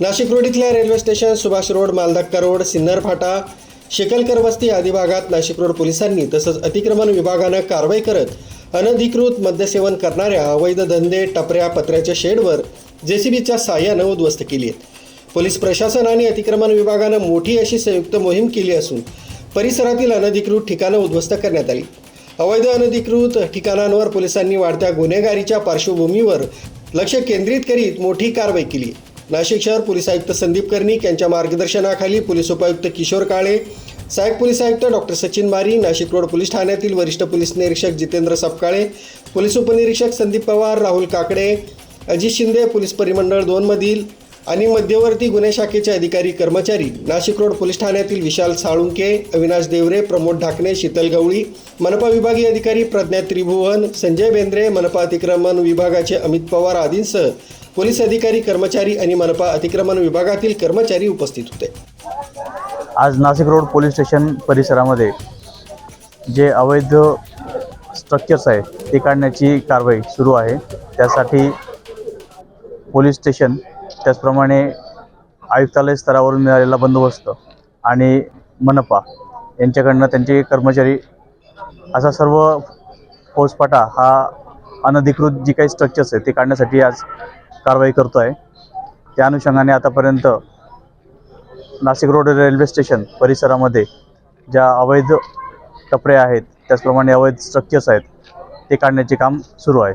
Nashik road इथल्या railway station Subhash road Maldhakka road Sinnar Phata Shekalkar वस्ती आदी भागात नाशिक रोड पोलिसांनी तसंच अतिक्रमण विभागानं कारवाई करत अनधिकृत मद्यसेवन करणाऱ्या अवैध धंदे टपऱ्या पत्र्याच्या शेडवर जेसीबीच्या साह्यानं उद्ध्वस्त केली आहेत. पोलीस प्रशासन आणि अतिक्रमण विभागानं मोठी अशी संयुक्त मोहीम केली असून परिसरातील अनधिकृत ठिकाणं उद्ध्वस्त करण्यात आली. अवैध अनधिकृत ठिकाणांवर पोलिसांनी वाढत्या गुन्हेगारीच्या पार्श्वभूमीवर लक्ष केंद्रित करीत मोठी कारवाई केली. नाशिक शहर पोलीस आयुक्त संदीप कर्णिक यांच्या मार्गदर्शनाखाली पोलीस उपायुक्त किशोर काळे सहाय्यक पोलीस आयुक्त doctor Sachin Mari Nashik road police ठाण्यातील वरिष्ठ पोलीस निरीक्षक जितेंद्र सपकाळे पोलीस उपनिरीक्षक संदीप पवार राहुल काकडे अजित शिंदे पोलीस परिमंडळ दोनमधील आणि मध्यवर्ती गुन्हे शाखेचे अधिकारी कर्मचारी नाशिक रोड पोलीस ठाण्यातील विशाल साळुंके अविनाश देवरे प्रमोद ढाकणे शीतल गवळी मनपा विभागीय अधिकारी प्रज्ञा त्रिभुवन संजय बेंद्रे मनपा अतिक्रमण विभागाचे अमित पवार आदींसह पोलीस अधिकारी कर्मचारी आणि मनपा अतिक्रमण विभागातील कर्मचारी उपस्थित होते. आज नाशिक रोड पोलीस स्टेशन परिसरामध्ये जे अवैध स्ट्रक्चर्स आहे ते काढण्याची कारवाई सुरू आहे. त्यासाठी पोलीस स्टेशन त्याचप्रमाणे आयुक्तालय स्तरावरून मिळालेला बंदोबस्त आणि मनपा यांच्याकडनं त्यांचे कर्मचारी असा सर्व फौजफाटा हा अनधिकृत जी काही स्ट्रक्चर्स आहे ते काढण्यासाठी आज कारवाई करतो आहे त्या अनुषंगाने आतापर्यंत नाशिक रोड रेल्वे स्टेशन परिसरामध्ये ज्या अवैध टपरे आहेत त्याचप्रमाणे अवैध स्ट्रक्चर्स आहेत ते काढण्याचे काम सुरू आहे.